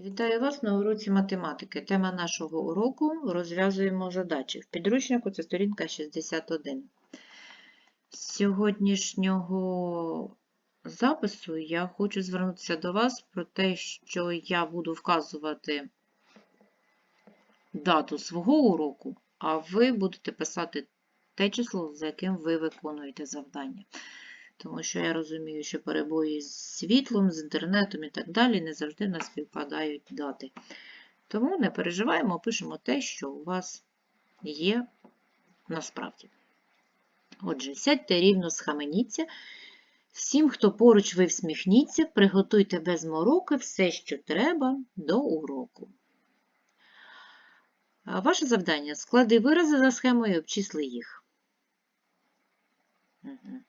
Вітаю вас на уроці математики. Тема нашого уроку розв'язуємо задачі. В підручнику це сторінка 61. З сьогоднішнього запису я хочу звернутися до вас про те, що я буду вказувати дату свого уроку, а ви будете писати те число, за яким ви виконуєте завдання. Тому що я розумію, що перебої з світлом, з інтернетом і так далі не завжди нас співпадають дати. Тому не переживаємо, пишемо те, що у вас є насправді. Отже, сядьте рівно, схаменіться. Всім, хто поруч ви всміхніться, приготуйте без мороки все, що треба до уроку. Ваше завдання склади вирази за схемою обчисли їх. Угу.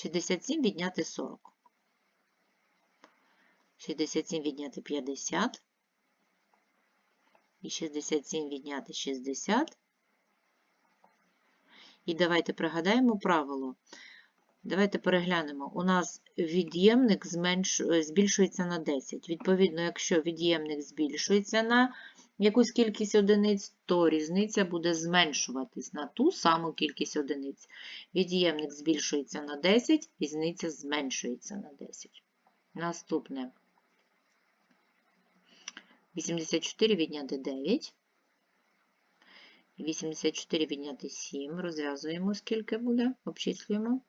67 відняти 40. 67 відняти 50. І 67 відняти 60. І давайте пригадаємо правило. Давайте переглянемо. У нас від'ємник зменш... збільшується на 10. Відповідно, якщо від'ємник збільшується на якусь кількість одиниць, то різниця буде зменшуватись на ту саму кількість одиниць. Від'ємник збільшується на 10, різниця зменшується на 10. Наступне. 84 відняти 9. 84 відняти 7. Розв'язуємо, скільки буде, обчислюємо.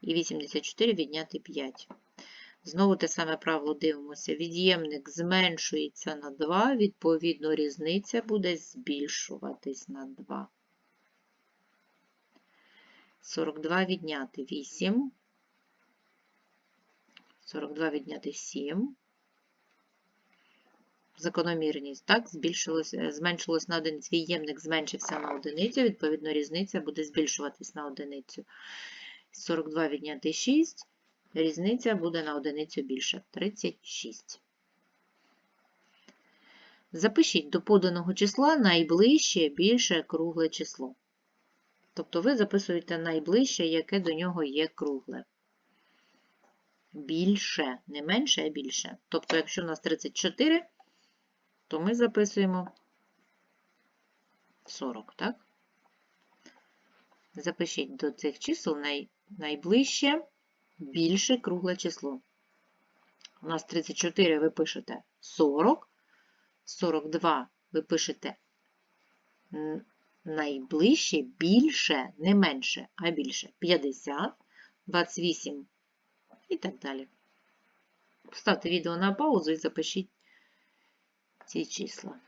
І 84 відняти 5. Знову те саме правило дивимося. Від'ємник зменшується на 2, відповідно, різниця буде збільшуватись на 2. 42 відняти 8. 42 відняти 7. Закономірність, так, збільшилось, зменшилось на одиницю. Від'ємник зменшився на одиницю, відповідно, різниця буде збільшуватись на одиницю. 42 відняти 6. Різниця буде на одиницю більше 36. Запишіть до поданого числа найближче більше кругле число. Тобто ви записуєте найближче, яке до нього є кругле. Більше, не менше, а більше. Тобто, якщо у нас 34, то ми записуємо 40, так? Запишіть до цих чисел най, найближче більше кругле число. У нас 34 ви пишете 40, 42 ви пишете найближче більше, не менше, а більше 50, 28 і так далі. Ставте відео на паузу і запишіть ці числа.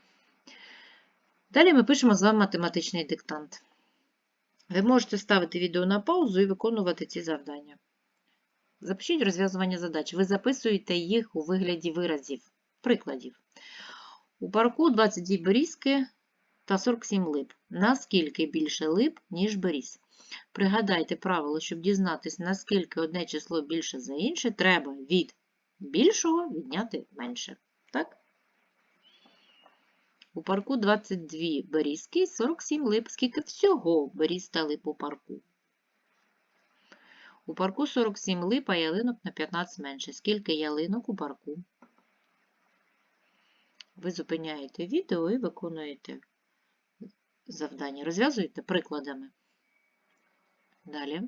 Далі ми пишемо з вами математичний диктант. Ви можете ставити відео на паузу і виконувати ці завдання. Запишіть розв'язування задач. Ви записуєте їх у вигляді виразів, прикладів. У парку 22 берізки та 47 лип. Наскільки більше лип, ніж беріз? Пригадайте правило, щоб дізнатися, наскільки одне число більше за інше, треба від більшого відняти менше. Так? У парку 22 берізки 47 лип. Скільки всього беріз та лип у парку? У парку 47 лип, а ялинок на 15 менше. Скільки ялинок у парку? Ви зупиняєте відео і виконуєте завдання. Розв'язуєте прикладами. Далі.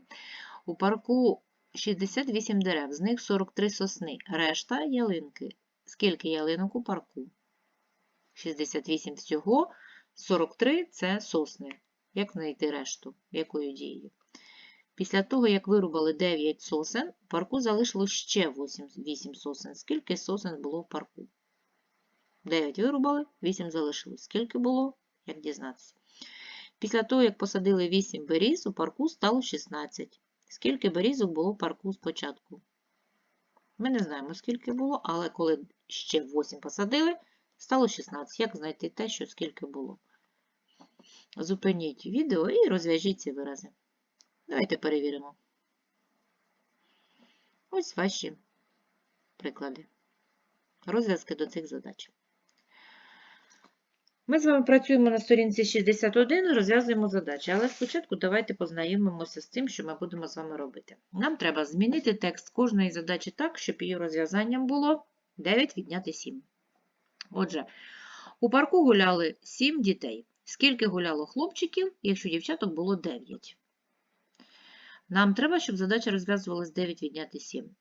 У парку 68 дерев, з них 43 сосни. Решта ялинки. Скільки ялинок у парку? 68 всього, 43 це сосни. Як знайти решту? Якою дією? Після того, як вирубали 9 сосен, у парку залишилось ще 8, 8 сосен. Скільки сосен було в парку? 9 вирубали, 8 залишилось. Скільки було? Як дізнатися? Після того, як посадили 8 беріз, у парку стало 16. Скільки берізок було в парку спочатку? Ми не знаємо, скільки було, але коли ще 8 посадили, стало 16. Як знайти те, що скільки було? Зупиніть відео і розв'яжіть ці вирази. Давайте перевіримо. Ось ваші приклади. Розв'язки до цих задач. Ми з вами працюємо на сторінці 61, розв'язуємо задачі, але спочатку давайте познайомимося з тим, що ми будемо з вами робити. Нам треба змінити текст кожної задачі так, щоб її розв'язанням було 9 відняти 7. Отже, у парку гуляли 7 дітей. Скільки гуляло хлопчиків, якщо дівчаток було 9? Нам треба, щоб задача розв'язувалась 9 відняти 7.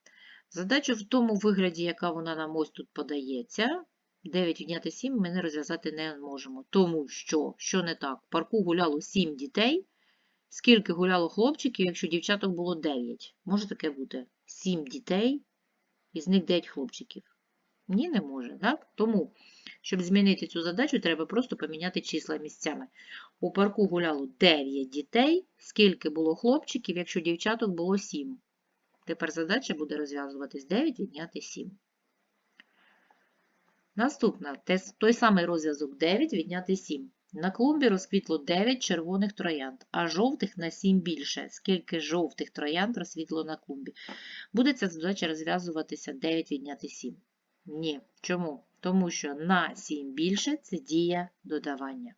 Задачу в тому вигляді, яка вона нам ось тут подається, 9 відняти 7 ми не розв'язати не можемо. Тому що, що не так, в парку гуляло 7 дітей. Скільки гуляло хлопчиків, якщо дівчаток було 9? Може таке бути? 7 дітей, із них 9 хлопчиків. Ні, не може, так? Тому, щоб змінити цю задачу, треба просто поміняти числа місцями. У парку гуляло 9 дітей. Скільки було хлопчиків, якщо дівчаток було 7? Тепер задача буде розв'язуватись 9 відняти 7. Наступна, той самий розв'язок 9 відняти 7. На клумбі розквітло 9 червоних троянд, а жовтих на 7 більше. Скільки жовтих троянд розквітло на клумбі? Буде ця задача розв'язуватися 9 відняти 7. Ні. Чому? Тому що на 7 більше це дія додавання.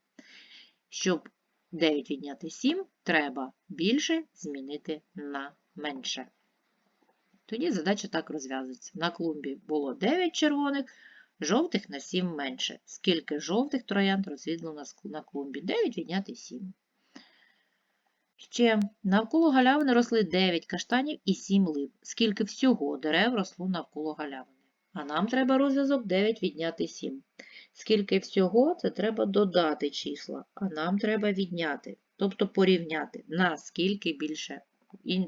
Щоб 9 відняти 7, треба більше змінити на менше. Тоді задача так розв'язується. На клумбі було 9 червоних, жовтих на 7 менше. Скільки жовтих троянд розвідло на на клумбі? 9 відняти 7. Ще навколо галявини росли 9 каштанів і 7 лип. Скільки всього дерев росло навколо галявини? А нам треба розв'язок 9 відняти 7. Скільки всього, це треба додати числа, а нам треба відняти, тобто порівняти, наскільки більше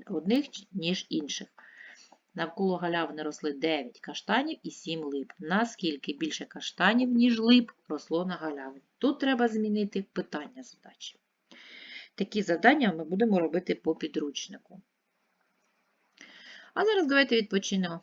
одних, ніж інших. Навколо галявини росли 9 каштанів і 7 лип. Наскільки більше каштанів, ніж лип, росло на галявині. Тут треба змінити питання задачі. Такі завдання ми будемо робити по підручнику. А зараз давайте відпочинемо.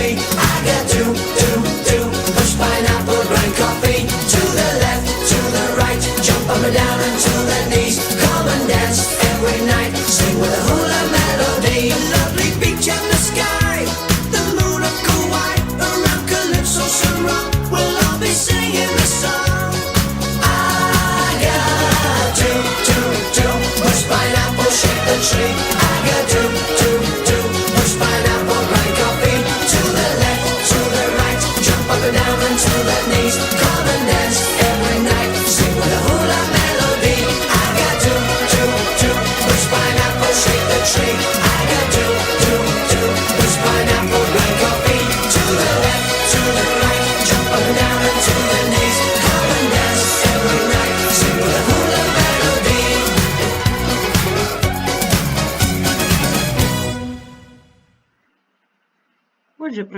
me, I got you.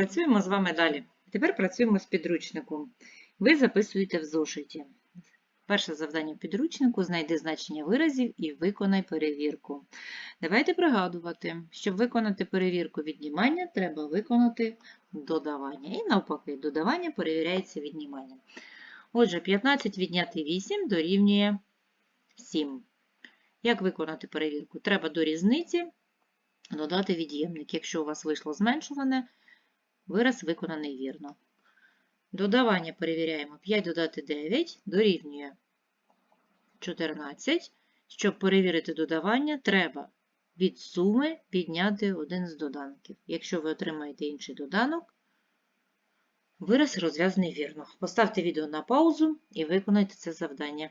Працюємо з вами далі. Тепер працюємо з підручником. Ви записуєте в зошиті. Перше завдання підручнику знайди значення виразів і виконай перевірку. Давайте пригадувати, щоб виконати перевірку віднімання, треба виконати додавання. І навпаки, додавання перевіряється відніманням. Отже, 15 відняти 8 дорівнює 7. Як виконати перевірку? Треба до різниці додати від'ємник. Якщо у вас вийшло зменшуване, вираз виконаний вірно. Додавання перевіряємо. 5 додати 9 дорівнює 14. Щоб перевірити додавання, треба від суми підняти один з доданків. Якщо ви отримаєте інший доданок, вираз розв'язаний вірно. Поставте відео на паузу і виконайте це завдання.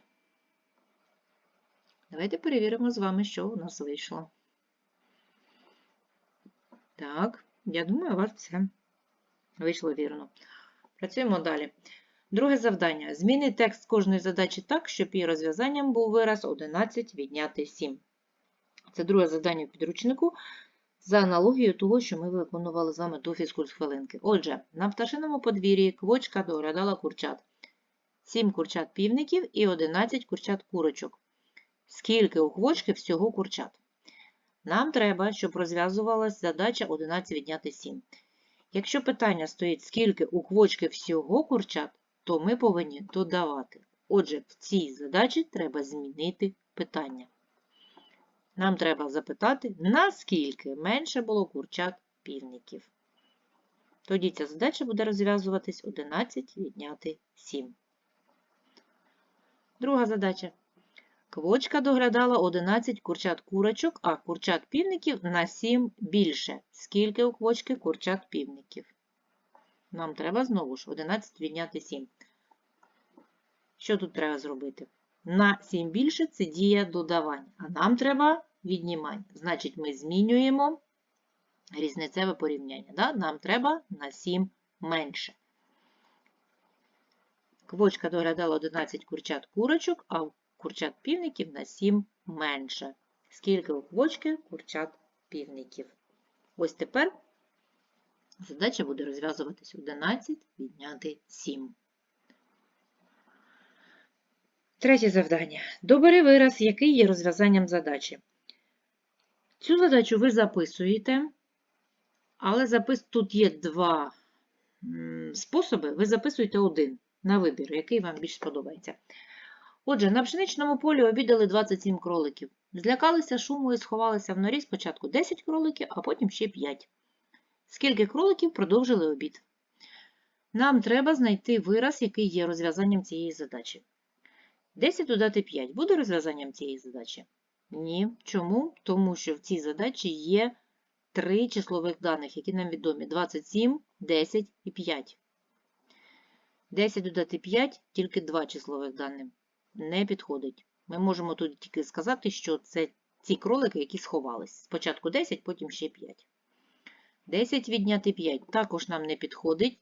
Давайте перевіримо з вами, що у нас вийшло. Так, я думаю, у вас все вийшло вірно. Працюємо далі. Друге завдання. Зміни текст кожної задачі так, щоб її розв'язанням був вираз 11 відняти 7. Це друге завдання в підручнику за аналогією того, що ми виконували з вами до фізкульт-хвилинки. Отже, на пташиному подвір'ї квочка доглядала курчат. 7 курчат півників і 11 курчат курочок. Скільки у квочки всього курчат? Нам треба, щоб розв'язувалася задача 11 відняти 7. Якщо питання стоїть, скільки у квочки всього курчат, то ми повинні додавати. Отже, в цій задачі треба змінити питання. Нам треба запитати, наскільки менше було курчат півників. Тоді ця задача буде розв'язуватись 11 відняти 7. Друга задача. Квочка доглядала 11 курчат курочок, а курчат півників на 7 більше. Скільки у квочки курчат півників? Нам треба знову ж 11 відняти 7. Що тут треба зробити? На 7 більше це дія додавання, а нам треба віднімання. Значить, ми змінюємо різницеве порівняння. Да? Нам треба на 7 менше. Квочка доглядала 11 курчат курочок, а курчат півників на 7 менше. Скільки у курчат півників? Ось тепер задача буде розв'язуватись 11 відняти 7. Третє завдання. Добери вираз, який є розв'язанням задачі. Цю задачу ви записуєте, але запис... тут є два способи. Ви записуєте один на вибір, який вам більш сподобається. Отже, на пшеничному полі обідали 27 кроликів. Злякалися шуму і сховалися в норі спочатку 10 кроликів, а потім ще 5. Скільки кроликів продовжили обід? Нам треба знайти вираз, який є розв'язанням цієї задачі. 10 додати 5 буде розв'язанням цієї задачі? Ні. Чому? Тому що в цій задачі є три числових даних, які нам відомі: 27, 10 і 5. 10 додати 5 тільки два числових даних. Не підходить. Ми можемо тут тільки сказати, що це ці кролики, які сховались. Спочатку 10, потім ще 5. 10 відняти 5 також нам не підходить,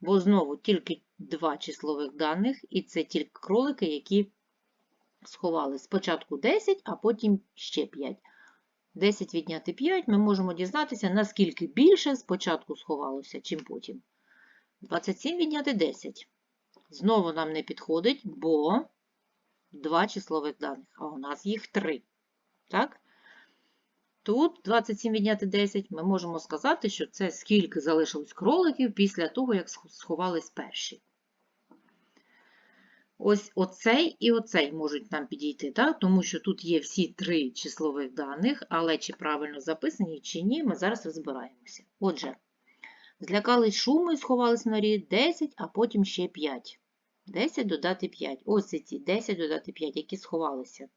бо знову тільки два числових даних, і це тільки кролики, які сховали спочатку 10, а потім ще 5. 10 відняти 5 ми можемо дізнатися, наскільки більше спочатку сховалося, чим потім. 27 відняти 10. Знову нам не підходить, бо два числових даних, а у нас їх 3. Так? Тут 27 відняти 10 ми можемо сказати, що це скільки залишилось кроликів після того, як сховались перші. Ось оцей і оцей можуть нам підійти, так? тому що тут є всі три числових даних, але чи правильно записані, чи ні, ми зараз розбираємося. Отже, злякались шуму і сховались в норі 10, а потім ще 5. 10 додати 5. Ось ці 10 додати 5, які сховалися.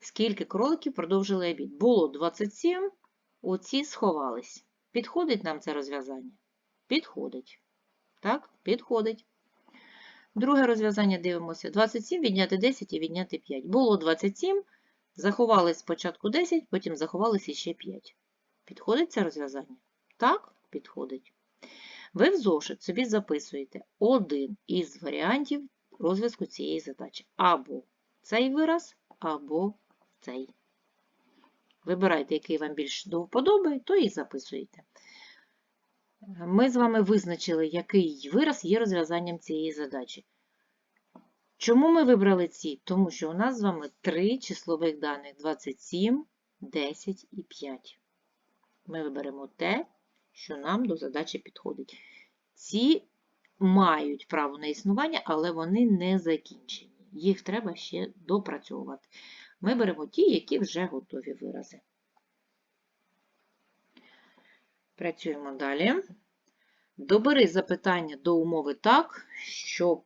Скільки кроликів продовжили обід? Було 27, оці сховались. Підходить нам це розв'язання? Підходить. Так, підходить. Друге розв'язання дивимося. 27 відняти 10 і відняти 5. Було 27, заховались спочатку 10, потім заховалися ще 5. Підходить це розв'язання? Так, підходить. Ви в зошит собі записуєте один із варіантів розв'язку цієї задачі. Або цей вираз, або цей. Вибирайте, який вам більш до вподоби, то і записуєте. Ми з вами визначили, який вираз є розв'язанням цієї задачі. Чому ми вибрали ці? Тому що у нас з вами три числових даних 27, 10 і 5. Ми виберемо те, що нам до задачі підходить. Ці мають право на існування, але вони не закінчені. Їх треба ще допрацьовувати. Ми беремо ті, які вже готові вирази. Працюємо далі. Добери запитання до умови так, щоб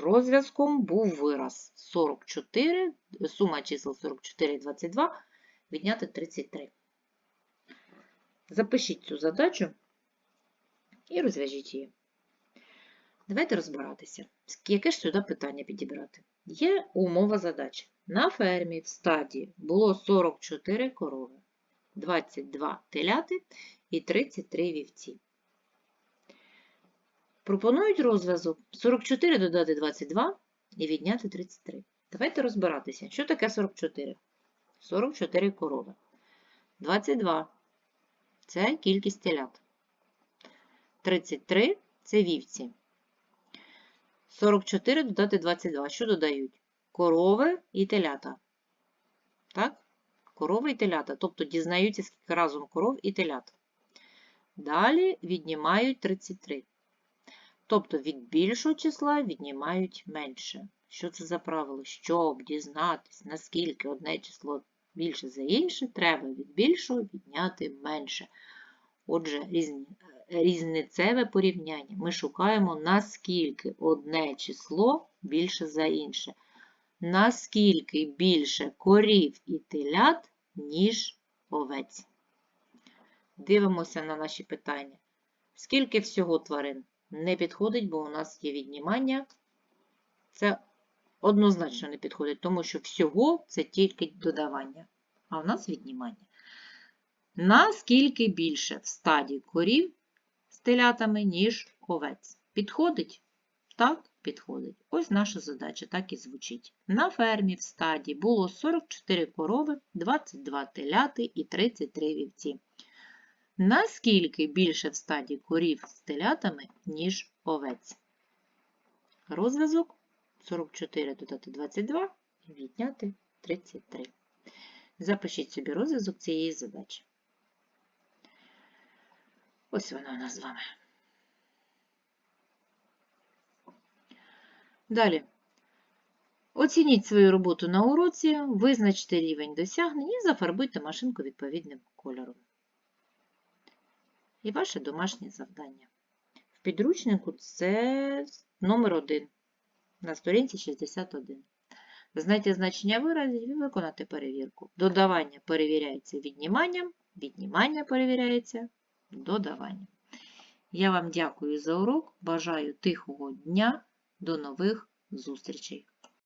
розв'язком був вираз 44, сума чисел 44 і 22, відняти 33. Запишіть цю задачу і розв'яжіть її. Давайте розбиратися. Яке ж сюди питання підібрати? Є умова задачі. На фермі в стаді було 44 корови, 22 теляти і 33 вівці. Пропонують розв'язок 44 додати 22 і відняти 33. Давайте розбиратися, що таке 44? 44 корови. 22 це кількість телят. 33 це вівці. 44 додати 22. Що додають? Корови і телята. Так? Корови і телята. Тобто дізнаються, скільки разом коров і телят. Далі віднімають 33. Тобто від більшого числа віднімають менше. Що це за правило? Щоб дізнатись, наскільки одне число більше за інше, треба від більшого відняти менше. Отже, різні, різницеве порівняння. Ми шукаємо, наскільки одне число більше за інше. Наскільки більше корів і телят, ніж овець. Дивимося на наші питання. Скільки всього тварин? Не підходить, бо у нас є віднімання. Це однозначно не підходить, тому що всього це тільки додавання, а у нас віднімання. Наскільки більше в стаді корів з телятами, ніж овець? Підходить? Так, підходить. Ось наша задача так і звучить. На фермі в стаді було 44 корови, 22 теляти і 33 вівці. Наскільки більше в стаді корів з телятами, ніж овець? Розв'язок 44 додати 22 і відняти 33. Запишіть собі розв'язок цієї задачі. Ось вона у нас з вами. Далі. Оцініть свою роботу на уроці, визначте рівень досягнень і зафарбуйте машинку відповідним кольором. І ваше домашнє завдання. В підручнику це номер 1 на сторінці 61. Знайти значення виразів і виконати перевірку. Додавання перевіряється відніманням, віднімання перевіряється додаванням. Я вам дякую за урок. Бажаю тихого дня. До нових зустрічей!